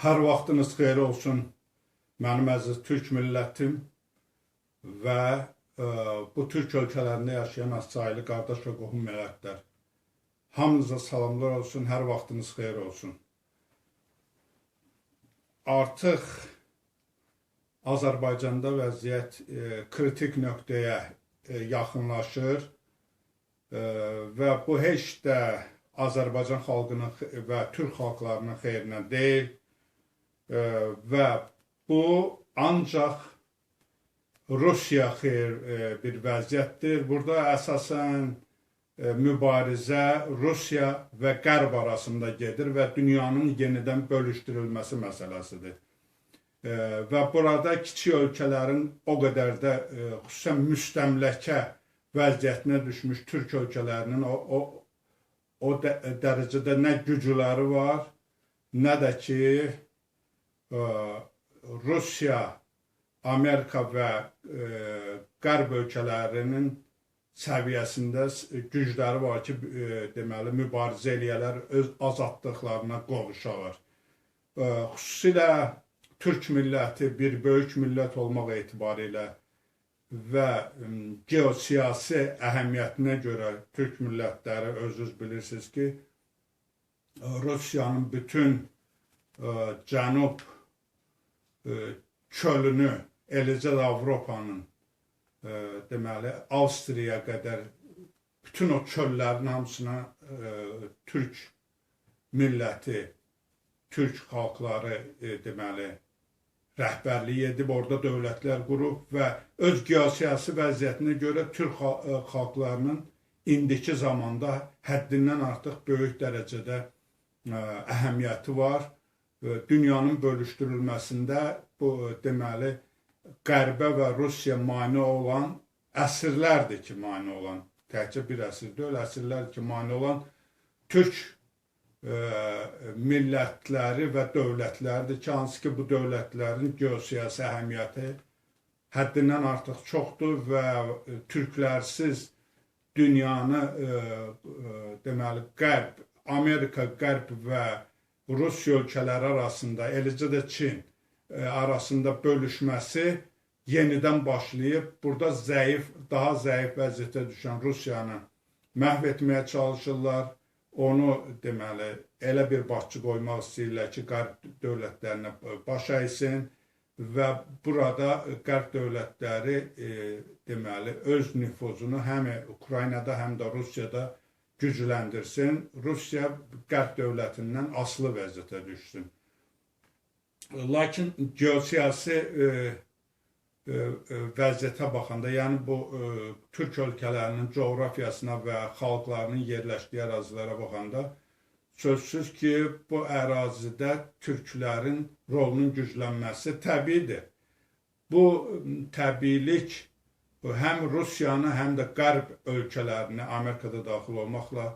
Hər vaxtınız xeyir olsun mənim əziz türk millətim və ə, bu türk ölkələrində yaşayan azsaylı qardaş və qohum millətlər. Hamınıza salamlar olsun, hər vaxtınız xeyir olsun. Artıq Azərbaycanda vəziyyət ə, kritik nöqtəyə ə, yaxınlaşır ə, və bu heç də Azərbaycan xalqının və türk xalqlarının xeyrinə deyil. Və bu ancaq Rusiya xeyr e, bir vəziyyətdir. Burada əsasən mübarizə Rusiya və Qərb arasında gedir və dünyanın yenidən bölüşdürülməsi məsələsidir. Və burada kiçik ölkələrin o qədər də xüsusən müstəmləkə vəziyyətinə düşmüş türk ölkələrinin o, o o də, dərəcədə nə gücləri var, nə də ki Rusiya, Amerika və ə, Qərb ölkələrinin səviyyəsində gücləri var ki, ə, deməli mübarizə eləyələr, öz azadlıqlarına qovuşarlar. Ə, Xüsusilə türk milləti bir böyük millət olmaq etibarilə və geosiyasi əhəmiyyətinə görə türk millətləri özünüz bilirsiniz ki, Rusiyanın bütün ə, cənub çölünü, eləcə də Avropanın ə, deməli Avstriya qədər bütün o çöllərin hamısına ə, türk milləti, türk xalqları ə, deməli rəhbərlik edib, orada dövlətlər qurub və öz geosiyasi vəziyyətinə görə türk xalqlarının indiki zamanda həddindən artıq böyük dərəcədə ə, əhəmiyyəti var. Dünyanın bölüşdürülməsində bu ə, deməli Qərbə və Rusiya mane olan əsrlərdir ki, mane olan, təkcə bir əsr deyil, əsrlərdir ki, mane olan türk ə, millətləri və dövlətlərdir ki, hansı ki bu dövlətlərin geosiyasi əhəmiyyəti həddindən artıq çoxdur və ə, türklərsiz dünyanı ə, ə, deməli qərb, Amerika, qərb və Rusiya ölkələri arasında, eləcə də Çin ə, arasında bölüşməsi yenidən başlayıb. Burada zəif, daha zəif vəziyyətə düşən Rusiyanı məhv etməyə çalışırlar. Onu deməli elə bir başçı qoymaq istəyirlər ki, qərb dövlətlərinə baş əysin və burada qərb dövlətləri e, deməli öz nüfuzunu həm Ukraynada, həm də Rusiyada gücləndirsin. Rusiya qərb dövlətindən asılı vəziyyətə düşsün. Lakin geosiyasi e, e, e, vəziyyətə baxanda, yəni bu e, türk ölkələrinin coğrafiyasına və xalqlarının yerləşdiyi ərazilərə baxanda sözsüz ki, bu ərazidə türklərin rolunun güclənməsi təbiidir. Bu təbiilik həm Rusiyanı, həm də Qərb ölkələrini Amerikada daxil olmaqla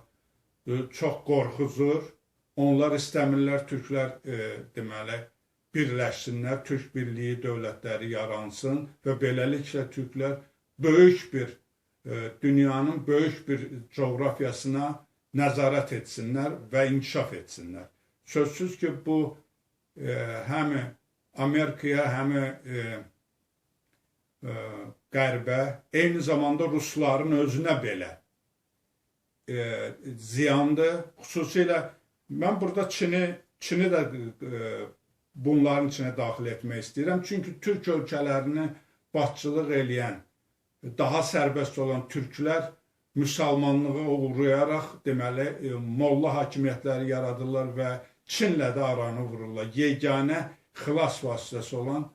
e, çox qorxuzur. Onlar istəmirlər türklər e, deməli birləşsinlər, türk birliyi dövlətləri yaransın və beləliklə türklər böyük bir e, dünyanın böyük bir coğrafiyasına nəzarət etsinlər və inkişaf etsinlər. Sözsüz ki, bu e, həm Amerikaya, həm e, e, Qərbə, eyni zamanda rusların özünə belə e, ziyandır. Xüsusilə mən burada Çini, Çini də e, bunların içinə daxil etmək istəyirəm. Çünki türk ölkələrini başçılıq eləyən, daha sərbəst olan türklər müsəlmanlığa uğrayaraq deməli e, molla hakimiyyətləri yaradırlar və Çinlə də aranı vururlar. Yeganə xilas vasitəsi olan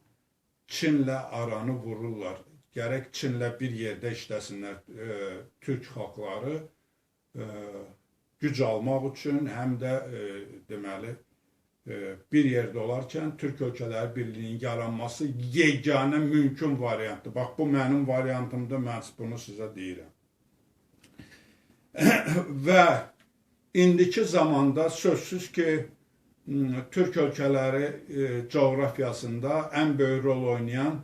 Çinlə aranı vururlar. Gərək Çinlə bir yerdə işləsinlər e, türk xalqları e, güc almaq üçün, həm də e, deməli e, bir yerdə olarkən Türk Ölkələri Birliyinin yaranması yeganə mümkün variantdır. Bax bu mənim variantımdır, mən bunu sizə deyirəm. Və indiki zamanda sözsüz ki, Türk ölkələri e, coğrafiyasında ən böyük rol oynayan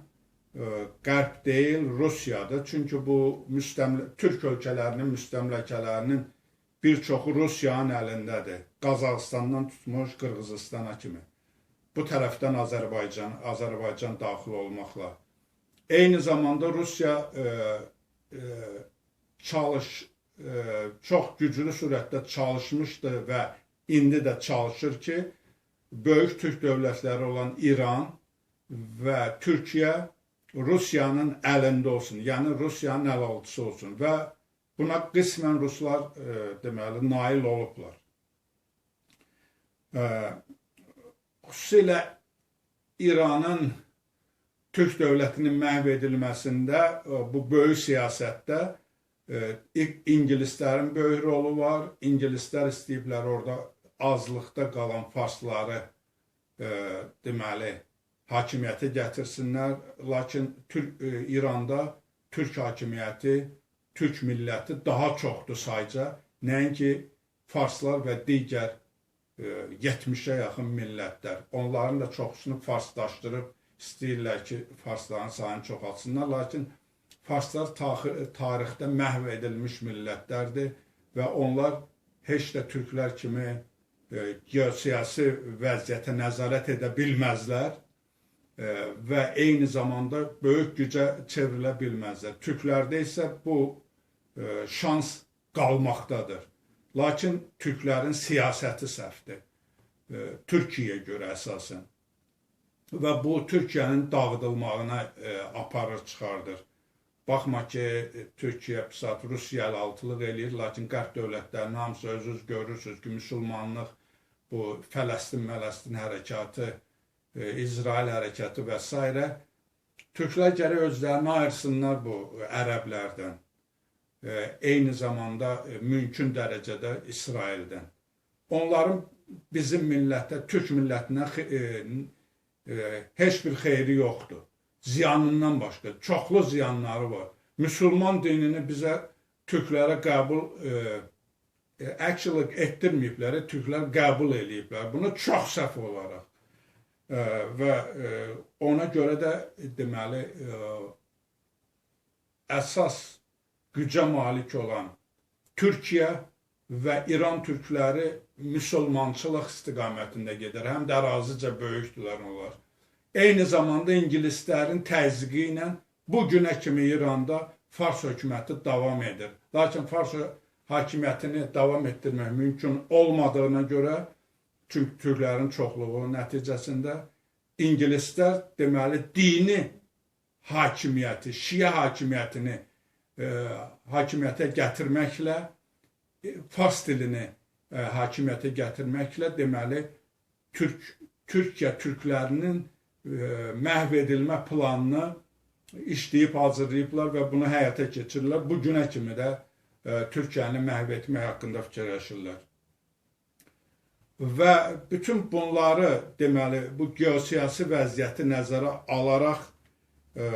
Qərb deyil, Rusiyadır. Çünki bu müstəmlə Türk ölkələrinin müstəmləkələrinin bir çoxu Rusiyanın əlindədir. Qazaxıstandan tutmuş Qırğızstana kimi. bu tərəfdən Azərbaycan, Azərbaycan daxil olmaqla. Eyni zamanda Rusiya e, e, çalış e, çox güclü sürətdə çalışmışdı və indi də çalışır ki, böyük türk dövlətləri olan İran və Türkiyə Rusiyanın əlində olsun, yəni Rusiyanın əl altısı olsun və buna qismən ruslar e, deməli nail olublar. E, xüsusilə İranın Türk dövlətinin məhv edilməsində e, bu böyük siyasətdə e, ingilislərin böyük rolu var. İngilislər istəyiblər orada azlıqda qalan farsları e, deməli hakimiyyətə gətirsinlər. Lakin Türk İranda türk hakimiyyəti, türk milləti daha çoxdur sayca. Nəinki farslar və digər 70-ə yaxın millətlər. Onların da çoxusunu farslaşdırıb istəyirlər ki, farsların sayını çoxaltsınlar, lakin farslar tarixdə məhv edilmiş millətlərdir və onlar heç də türklər kimi e, geosiyasi vəziyyətə nəzarət edə bilməzlər e, və eyni zamanda böyük gücə çevrilə bilməzlər. Türklərdə isə bu e, şans qalmaqdadır. Lakin türklərin siyasəti səhvdir. E, Türkiyəyə görə əsasən və bu Türkiyənin dağıdılmağına e, aparır, çıxardır. Baxma ki, Türkiyə pisat Rusiya ilə altılıq eləyir, lakin qərb dövlətlərinin hamısı özünüz görürsünüz ki, müsəlmanlıq, bu Fələstin-Mələstin hərəkatı, İsrail hərəkatı və s. Türklər gərək özlərini ayırsınlar bu ərəblərdən. E, eyni zamanda e, mümkün dərəcədə İsraildən. Onların bizim millətə, Türk millətinə e, e, heç bir xeyri yoxdur. Ziyanından başqa çoxlu ziyanları var. Müsəlman dinini bizə türklərə qəbul e, e, actually etdirməyiblər, türklər qəbul eləyiblər. Bunu çox səhv olaraq. Və ona görə də deməli e, əsas gücə malik olan Türkiyə və İran türkləri müsəlmançılıq istiqamətində gedir. Həm də ərazicə böyükdülər onlar. Eyni zamanda ingilislərin təzyiqi ilə bu günə kimi İranda Fars hökuməti davam edir. Lakin Fars hakimiyyətini davam etdirmək mümkün olmadığına görə, çünki türklərin çoxluğu nəticəsində ingilislər deməli dini hakimiyyəti, şiə hakimiyyətini e, hakimiyyətə gətirməklə fars dilini e, hakimiyyətə gətirməklə deməli Türk Türkiyə türklərinin e, məhv edilmə planını işləyib hazırlayıblar və bunu həyata keçirirlər. Bu günə kimi də e, Türkiyəni məhv etmək haqqında fikirləşirlər. Və bütün bunları deməli bu geosiyasi vəziyyəti nəzərə alaraq ə,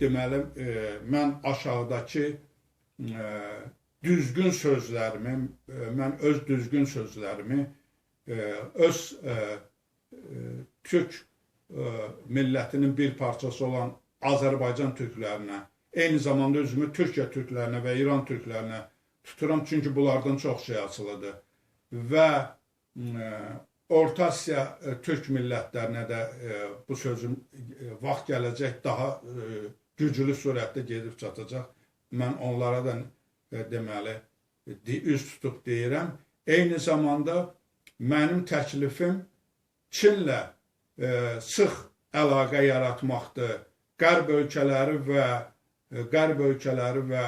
deməli ə, mən aşağıdakı ə, düzgün sözlərimi, e, mən öz düzgün sözlərimi e, öz e, türk millətinin bir parçası olan Azərbaycan türklərinə, eyni zamanda özümü Türkiyə türklərinə və İran türklərinə tuturam, çünki bunlardan çox şey asılıdır. Və Orta Asiya türk millətlərinə də bu sözüm vaxt gələcək daha güclü sürətdə gedib çatacaq. Mən onlara da deməli üz tutub deyirəm. Eyni zamanda mənim təklifim Çinlə sıx əlaqə yaratmaqdır. Qərb ölkələri və Qərb ölkələri və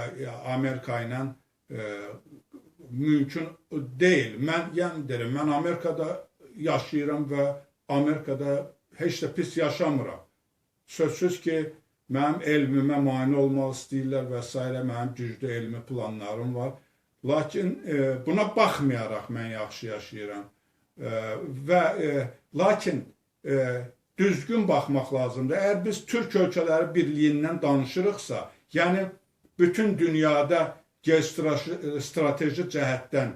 Amerika ilə mümkün deyil. Mən yəni deyirəm, mən Amerikada yaşayıram və Amerikada heç də pis yaşamıram. Sözsüz ki, Mənim elmimə mane olmaq istəyirlər və s. mənim güclü elmi planlarım var. Lakin e, buna baxmayaraq mən yaxşı yaşayıram. E, və e, lakin e, düzgün baxmaq lazımdır. Əgər biz Türk ölkələri birliyindən danışırıqsa, yəni bütün dünyada geostrateji cəhətdən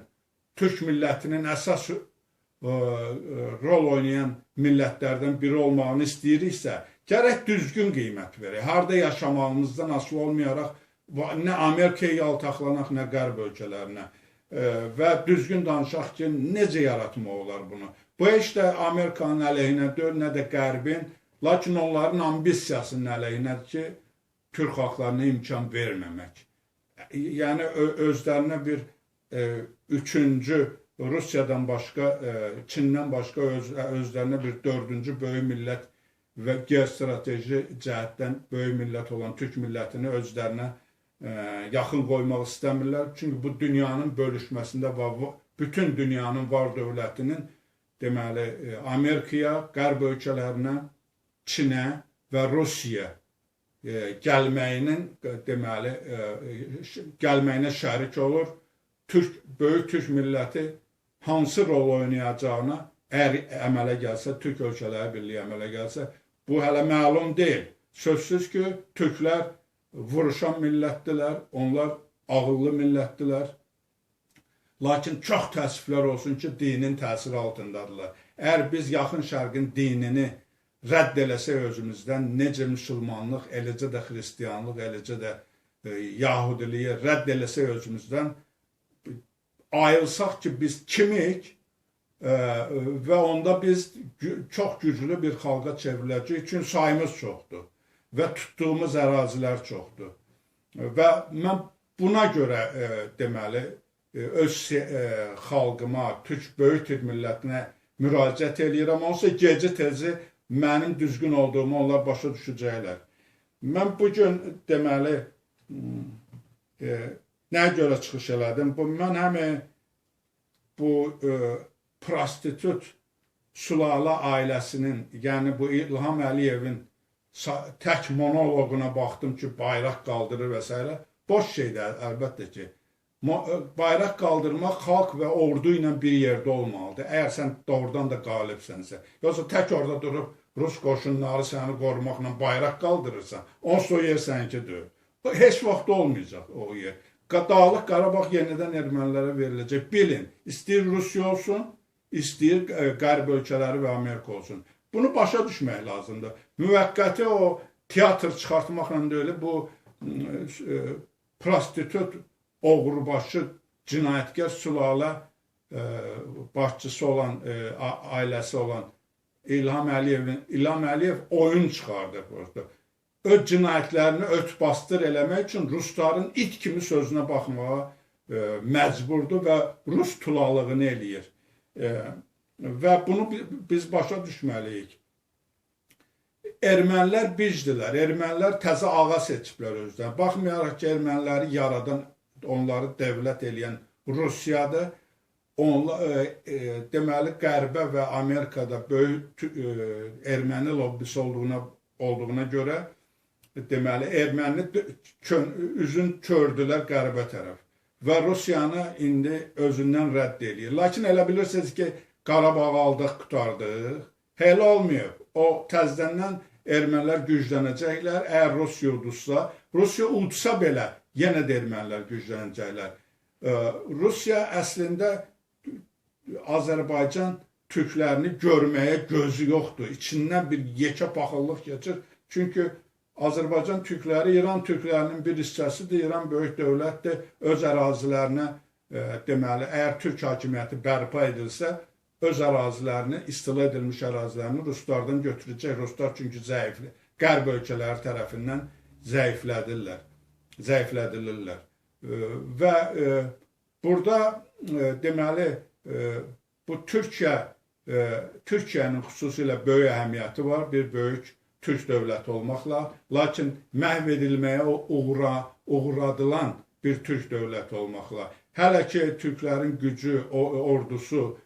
Türk millətinin əsas ə, e, e, rol oynayan millətlərdən biri olmağını istəyiriksə, Gərək düzgün qiymət verək. Harda yaşamağımızdan asılı olmayaraq nə Amerikaya yaltaqlanaq, nə qərb ölkələrinə. e, və düzgün danışaq ki, necə yaratmaq olar bunu. Bu heç də Amerikanın əleyhinə deyil, nə də Qərbin, lakin onların ambisiyasının əleyhinədir ki, Türk xalqlarına imkan verməmək. Yəni özlərinə bir e, üçüncü Rusiyadan başqa, e, Çindən başqa öz, özlərinə bir dördüncü böyük millət və geostrateji cəhətdən böyük millət olan Türk millətini özlərinə e, yaxın qoymaq istəmirlər. Çünki bu dünyanın bölüşməsində və bütün dünyanın var dövlətinin deməli e, Amerikaya, qərb ölkələrinə, Çinə və Rusiyaya e, gəlməyinin deməli gəlməyinə şərik olur. Türk böyük türk milləti hansı rol oynayacağına əgər əmələ gəlsə, Türk ölkələri birliyi əmələ gəlsə, bu hələ məlum deyil. Sözsüz ki, türklər vuruşan millətdilər, onlar ağıllı millətdilər. Lakin çox təəssüflər olsun ki, dinin təsiri altındadırlar. Əgər biz yaxın şərqin dinini rədd eləsək özümüzdən, necə müsəlmanlıq, eləcə də xristiyanlıq, eləcə də e, yahudiliyi rədd eləsək özümüzdən, ayılsaq ki, biz kimik, və onda biz çox güclü bir xalqa çevriləcəyik. Çünki sayımız çoxdur və tutduğumuz ərazilər çoxdur. Və mən buna görə e, deməli e, öz e, xalqıma, türk böyük türk millətinə müraciət eləyirəm. Onsa gecə tezi mənim düzgün olduğumu onlar başa düşəcəklər. Mən bu gün deməli e, nəyə görə çıxış elədim? Bu mən həm bu e, prostitut Sulalə ailəsinin, yəni bu İlham Əliyevin tək monoloquna baxdım ki, bayraq qaldırır və s. Boş şeydir, əlbəttə ki. Bayraq qaldırmaq xalq və ordu ilə bir yerdə olmalıdır. Əgər sən doğrudan da qalibsənsə. Yoxsa tək orada durub Rus qoşunları səni qorumaqla bayraq qaldırırsan, onsuz o yer səninki deyil. Heç vaxt olmayacaq o yer. Dağlıq Qarabağ yenidən ermənilərə veriləcək. Bilin, istəyir Rusiya olsun, istəyir qərb ölkələri və Amerika olsun. Bunu başa düşmək lazımdır. Müvəqqəti o teatr çıxartmaqla deyil, bu e, prostitut, oğrubaşı, cinayətkar sülalə e, başçısı olan, ailəsi olan İlham Əliyevin, İlham Əliyev oyun çıxardır burada. Öz cinayətlərini öt bastır eləmək üçün rusların it kimi sözünə baxmağa məcburdur və rus tulalığını eləyir. Və bunu biz başa düşməliyik. Ermənilər bicdilər. Ermənilər təzə ağa seçiblər özlərinə. Baxmayaraq ki, erməniləri yaradan, onları dövlət eləyən Rusiyadır. Onlar e, e, deməli Qərbə və Amerikada böyük e, erməni lobbisi olduğuna olduğuna görə deməli erməni üzün çördülər qərbə tərəf və Rusiyanı indi özündən rədd eləyir. Lakin elə bilirsiniz ki, Qarabağı aldıq, qutardıq. Elə olmayıb. O təzdəndən ermənilər güclənəcəklər. Əgər Rusiya uduzsa, Rusiya udsa belə yenə də ermənilər güclənəcəklər. Rusiya əslində Azərbaycan türklərini görməyə gözü yoxdur. İçindən bir yekə paxıllıq keçir. Çünki Azərbaycan türkləri İran türklərinin bir hissəsidir. İran böyük dövlətdir. Öz ərazilərinə e, deməli, əgər türk hakimiyyəti bərpa edilsə, öz ərazilərini, istila edilmiş ərazilərini ruslardan götürəcək. Ruslar çünki zəifli, qərb ölkələri tərəfindən zəiflədirlər. Zəiflədilirlər. E, və burada deməli bu Türkiyə Türkiyənin xüsusilə böyük əhəmiyyəti var. Bir böyük türk dövləti olmaqla, lakin məhv edilməyə uğra, uğradılan bir türk dövləti olmaqla. Hələ ki, türklərin gücü, ordusu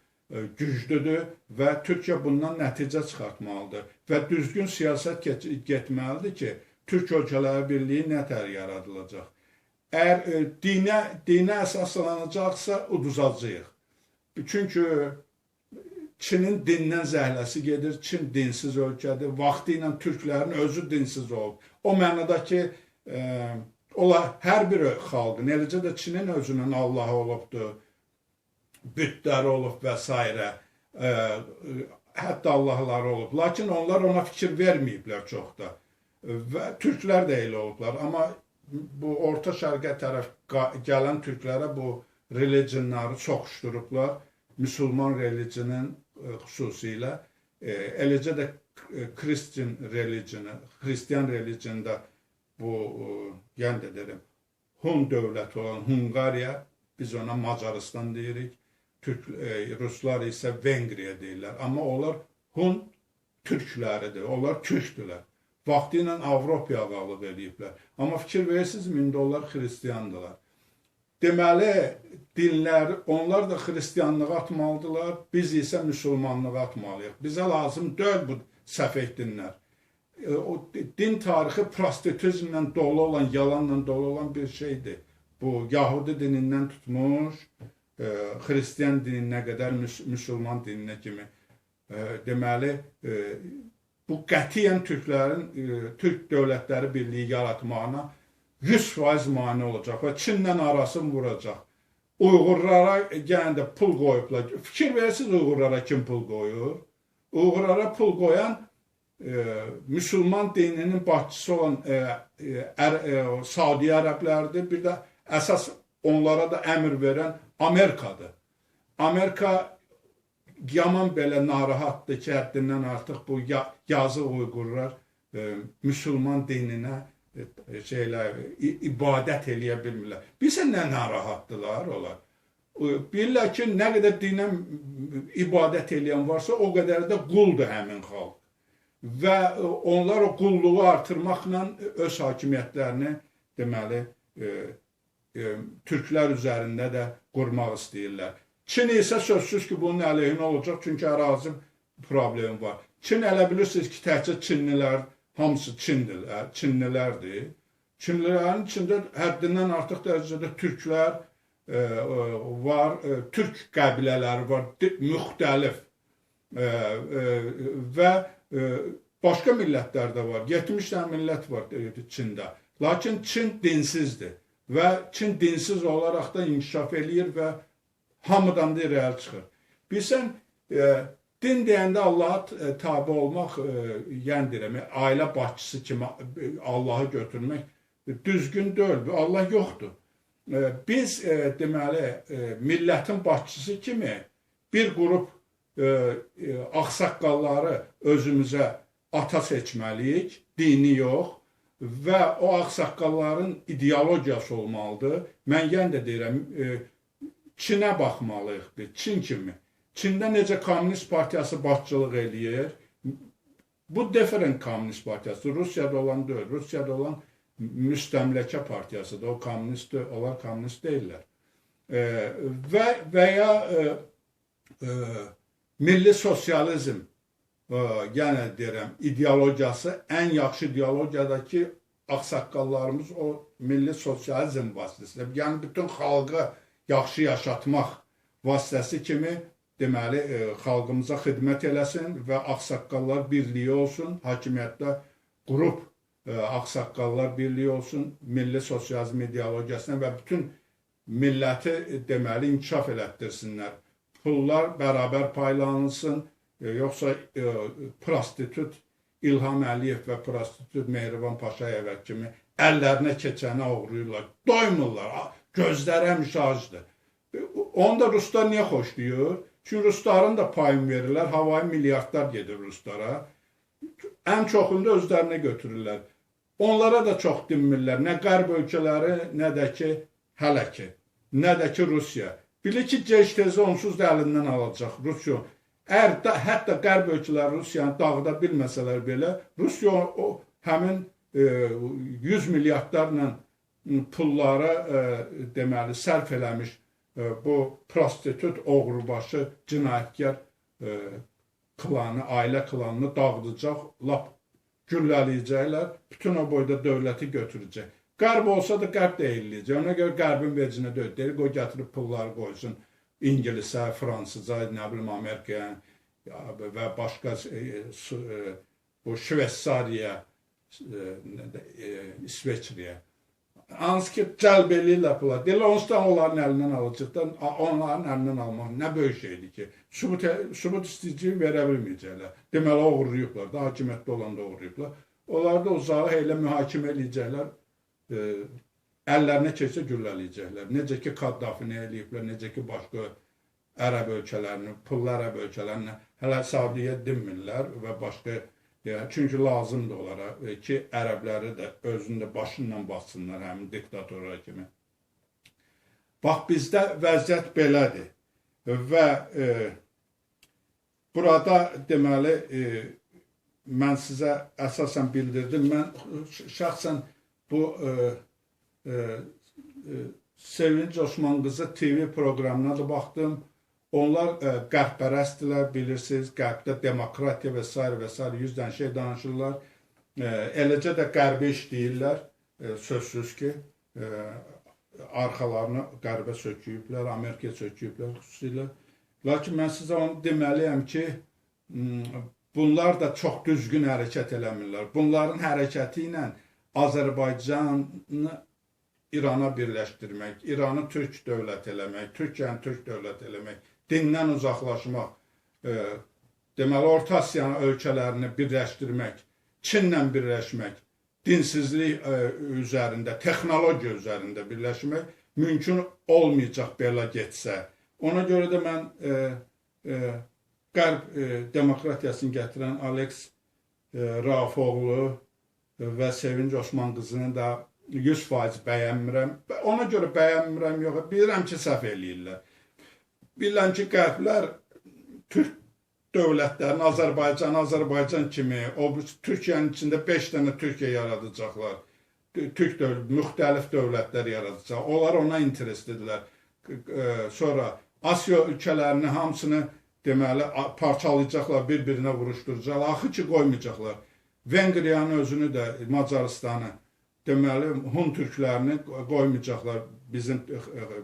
güclüdür və Türkiyə bundan nəticə çıxartmalıdır və düzgün siyasət getməlidir ki, Türk Ölkələri Birliyi nətər yaradılacaq. Əgər e, dinə, dinə əsaslanacaqsa, uduzacağıq. Çünki Çinin dindən zəhləsi gedir. Çin dinsiz ölkədir. Vaxtı ilə türklərin özü dinsiz olub. O mənada ki, e, ola hər bir xalqın, eləcə də Çinin özünün Allahı olubdur, bütləri olub və s. E, hətta Allahları olub. Lakin onlar ona fikir verməyiblər çox da. Və türklər də elə olublar. Amma bu Orta Şərqə tərəf gələn türklərə bu religionları çoxuşdurublar. Müsəlman religionun e, xüsusilə e, eləcə də e, Christian religionu, Xristian religionda bu yəni də deyirəm Hun dövləti olan Hunqariya, biz ona Macaristan deyirik. Türk e, Ruslar isə Vengriya deyirlər. Amma onlar Hun türkləridir. Onlar türkdülər. Vaxtı ilə Avropaya qalıb eləyiblər. Amma fikir verirsiniz, indi onlar xristiandılar. Deməli, dinlər, onlar da xristianlığa atmalıdırlar, biz isə müsəlmanlığa atmalıyıq. Bizə lazım deyil bu səfək dinlər. E, o din tarixi prostituzmlə dolu olan, yalanla dolu olan bir şeydir. Bu Yahudi dinindən tutmuş, e, Xristian dininə qədər, müs müsəlman dininə kimi. E, deməli, bu qətiyyən türklərin, türk dövlətləri birliyi yaratmağına 100% mane olacaq və Çinlə arasını vuracaq. Uyğurlara yenə də pul qoyublar. Fikir verirsiniz Uyğurlara kim pul qoyur? Uyğurlara pul qoyan e, müsəlman dininin başçısı olan e, e, ər, e, Saudi Ərəblərdir. Bir də əsas onlara da əmr verən Amerikadır. Amerika yaman belə narahatdır ki, həddindən artıq bu yazıq Uyğurlar e, müsəlman dininə şeylər ibadət eləyə bilmirlər. Bilsə nə narahatdılar onlar. Bilirlər ki, nə qədər dinə ibadət eləyən varsa, o qədər də quldur həmin xalq. Və onlar o qulluğu artırmaqla öz hakimiyyətlərini deməli e, e, türklər üzərində də qurmaq istəyirlər. Çin isə sözsüz ki, bunun əleyhinə olacaq, çünki ərazi problemi var. Çin elə bilirsiniz ki, təkcə Çinlilər hamısı Çindilər, Çinlilərdir. Çinlilərin içində həddindən artıq dərəcədə türklər e, var, e, türk qəbilələri var, müxtəlif e, e, və e, başqa millətlər də var. 70 dənə millət var e, Çində. Lakin Çin dinsizdir və Çin dinsiz olaraq da inkişaf eləyir və hamıdan da irəli çıxır. Bilsən, e, Din deyəndə Allaha e, tabe olmaq, e, yəni deyirəm, ailə başçısı kimi e, Allahı götürmək düzgün deyil. Allah yoxdur. Biz deməli millətin başçısı kimi bir qrup ağsaqqalları özümüzə ata seçməliyik, dini yox və o ağsaqqalların ideologiyası olmalıdır. Mən yenə də deyirəm, Çinə baxmalıyıq Çin kimi. Çində necə Kommunist Partiyası başçılıq eləyir? Bu different Kommunist Partiyası. Rusiyada olan deyil. Rusiyada olan müstəmləkə partiyasıdır. O kommunist, onlar kommunist deyirlər. E, və və ya e, e, milli sosializm e, yəni deyirəm ideologiyası ən yaxşı ideologiyadakı ağsaqqallarımız o milli sosializm vasitəsilə, yəni bütün xalqı yaxşı yaşatmaq vasitəsi kimi deməli e, xalqımıza xidmət eləsin və ağsaqqallar birliyi olsun, hakimiyyətdə qrup e, ağsaqqallar birliyi olsun, milli sosializm ideologiyasına və bütün milləti e, deməli inkişaf elətdirsinlər. Pullar bərabər paylanılsın, e, yoxsa e, prostitut İlham Əliyev və prostitut Mehriban Paşayevə kimi əllərinə keçəni oğruyurlar, doymurlar, acdır. E, onu da ruslar niyə xoşlayır? Çünki rusların da payını verirlər, havayı milyardlar gedir ruslara. Ən çoxunu da özlərinə götürürlər. Onlara da çox dinmirlər. Nə qərb ölkələri, nə də ki, hələ ki, nə də ki, Rusiya. Bilir ki, gec tezi onsuz da əlindən alacaq Rusiya. Əgər da, hətta qərb ölkələri Rusiyanı dağıda bilməsələr belə, Rusiya o həmin e, 100 milyardlarla pullara e, deməli sərf eləmiş bu prostitut, oğrubaşı, cinayətkar e, klanı, ailə klanını dağıdacaq, lap güllələyəcəklər, bütün o boyda dövləti götürəcək. Qərb olsa da qərb də eləyəcək. Ona görə qərbin vecinə deyil. Deyir, qoy gətirib pulları qoysun İngilisə, Fransıza, nə bilim, Amerikaya və başqa e, e, bu Şveysariya, İsveçriyə hansı ki cəlb eləyirlər pula. Deyirlər onsuz da onların əlindən alacaqdan, onların əlindən almaq nə böyük şeydir ki, sübut, sübut istəyici verə bilməyəcəklər. Deməli, oğurlayıblar da, hakimiyyətdə olanda oğurlayıblar. Onlar da uzağı elə mühakimə eləyəcəklər, e, əllərinə keçsə güllələyəcəklər. Necə ki Kaddafini eləyiblər, necə ki başqa ərəb ölkələrini, pullu ərəb ölkələrini hələ Saudiyə dinmirlər və başqa yəni, çünki lazımdır onlara e, ki, ərəbləri də özündə başından bassınlar həmin diktatorlar kimi. Bax bizdə vəziyyət belədir və e, burada deməli e, mən sizə əsasən bildirdim. Mən şəxsən bu e, e, e, Sevinç Osman qızı TV proqramına da baxdım. Onlar e, qərbpərəstdirlər, bilirsiniz, qərbdə demokratiya və s. və s. yüzdən şey danışırlar. E, eləcə də qərbi işləyirlər, e, sözsüz ki, e, arxalarını qərbə söküyüblər, Amerikaya söküyüblər xüsusilə. Lakin mən sizə onu deməliyəm ki, bunlar da çox düzgün hərəkət eləmirlər. Bunların hərəkəti ilə Azərbaycanı İrana birləşdirmək, İranı türk dövlət eləmək, Türkiyəni türk dövlət eləmək, dindən uzaqlaşmaq, e, deməli Orta Asiya ölkələrini birləşdirmək, Çinlə birləşmək, dinsizlik e, üzərində, texnologiya üzərində birləşmək mümkün olmayacaq belə getsə. Ona görə də mən e, ə, Qərb ə, demokratiyasını gətirən Alex ə, Rafoğlu və Sevinç Osman qızını da 100% bəyənmirəm. Ona görə bəyənmirəm yox, bilirəm ki, səhv eləyirlər. Bilirəm ki, qərblər Türk dövlətlərin Azərbaycan, Azərbaycan kimi, o Türkiyənin içində 5 dənə Türkiyə yaradacaqlar. Türk dövlət, müxtəlif dövlətlər yaradacaq. Onlar ona intereslidirlər. Sonra Asiya ölkələrini hamısını deməli parçalayacaqlar, bir-birinə vuruşduracaqlar. Axı ki qoymayacaqlar. Vengriyanın özünü də Macaristanı deməli Hun türklərini qoymayacaqlar bizim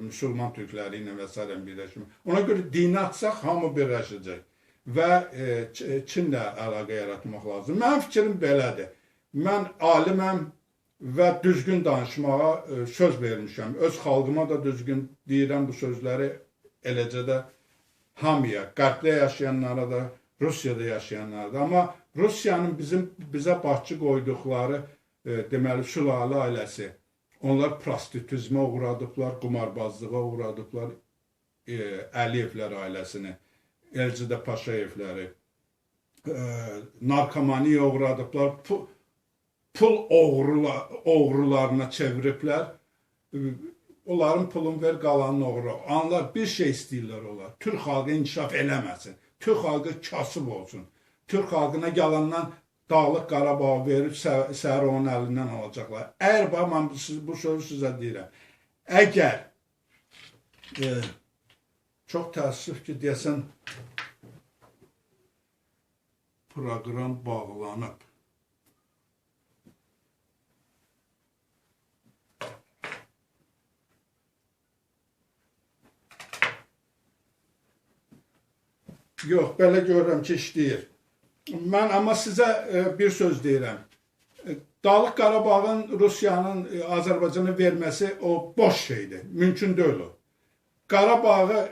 müsəlman türkləri ilə və s. birləşmə. Ona görə dini atsaq hamı birləşəcək və e, Çinlə əlaqə yaratmaq lazımdır. Mənim fikrim belədir. Mən aliməm və düzgün danışmağa e, söz vermişəm. Öz xalqıma da düzgün deyirəm bu sözləri eləcə də hamıya, qərbdə yaşayanlara da, Rusiyada yaşayanlara da. Amma Rusiyanın bizim bizə başçı qoyduqları e, deməli sülalə ailəsi onlar prostituzmə uğradıblar, qumarbazlığa uğradıblar e, Əliyevlər ailəsini, Elcidə Paşayevləri, e, narkomaniya uğradıblar, pul, pul oğrula, oğrularına çeviriblər. E, onların pulun ver, qalanını oğru. Anlar bir şey istəyirlər onlar. Türk xalqı inkişaf eləməsin. Türk xalqı kasıb olsun. Türk xalqına yalandan Dağlıq Qarabağı verib səhər onun əlindən alacaqlar. Əgər bax, mən bu, bu sözü sizə deyirəm. Əgər e, çox təəssüf ki, deyəsən proqram bağlanıb. Yox, belə görürəm ki, işləyir. Mən amma sizə e, bir söz deyirəm. E, Dağlıq Qarabağın Rusiyanın e, Azərbaycana verməsi o boş şeydir. Mümkün deyil o. Qarabağı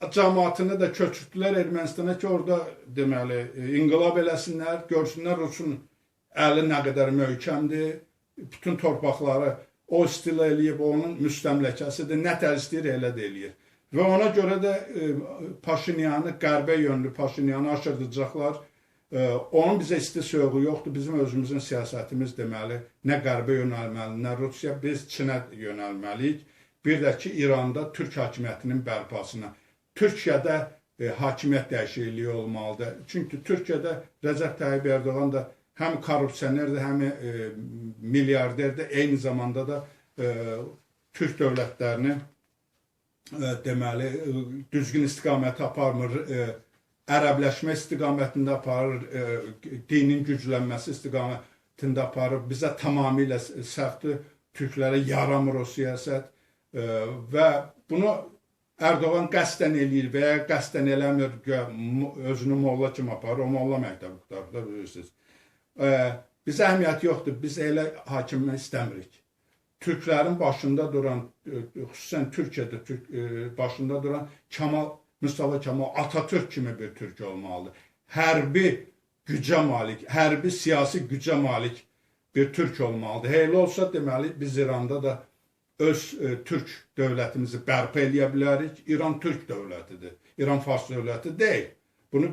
cəmaatını da köçürtdülər Ermənistana ki, orada deməli inqilab eləsinlər, görsünlər Rusun əli nə qədər möhkəmdir, bütün torpaqları o istila eləyib, onun müstəmləkəsidir, nə tər istəyir elə də eləyir. Və ona görə də Paşinyanı, qərbə yönlü Paşinyanı aşırdacaqlar Onun bizə isti soyuğu yoxdur. Bizim özümüzün siyasətimiz deməli nə qərbə yönəlməli, nə Rusiya, biz Çinə yönəlməliyik. Bir də ki, İranda türk hakimiyyətinin bərpasına. Türkiyədə e, hakimiyyət dəyişikliyi olmalıdır. Çünki Türkiyədə Rəcəb Tayyib Erdoğan da həm korrupsionerdir, həm e, milyarderdir, eyni zamanda da e, türk dövlətlərini e, deməli e, düzgün istiqamət aparmır. E, ərəbləşmə istiqamətində aparır, e, dinin güclənməsi istiqamətində aparır. Bizə tamamilə səhvdir. Türklərə yaramır o siyasət e, və bunu Ərdoğan qəsdən eləyir və ya qəsdən eləmir, özünü molla kimi aparır, o molla məktəbi qutarır, bilirsiniz. E, bizə əhəmiyyət yoxdur, biz elə hakimə istəmirik. Türklərin başında duran, e, xüsusən Türkiyədə Türk, e, başında duran Kemal Mustafa Kemal Atatürk kimi bir Türk olmalıdır. Hərbi gücə malik, hərbi siyasi gücə malik bir Türk olmalıdır. Elə olsa deməli biz İranda da öz e, türk dövlətimizi bərpa eləyə bilərik. İran türk dövlətidir. İran fars dövləti deyil. Bunu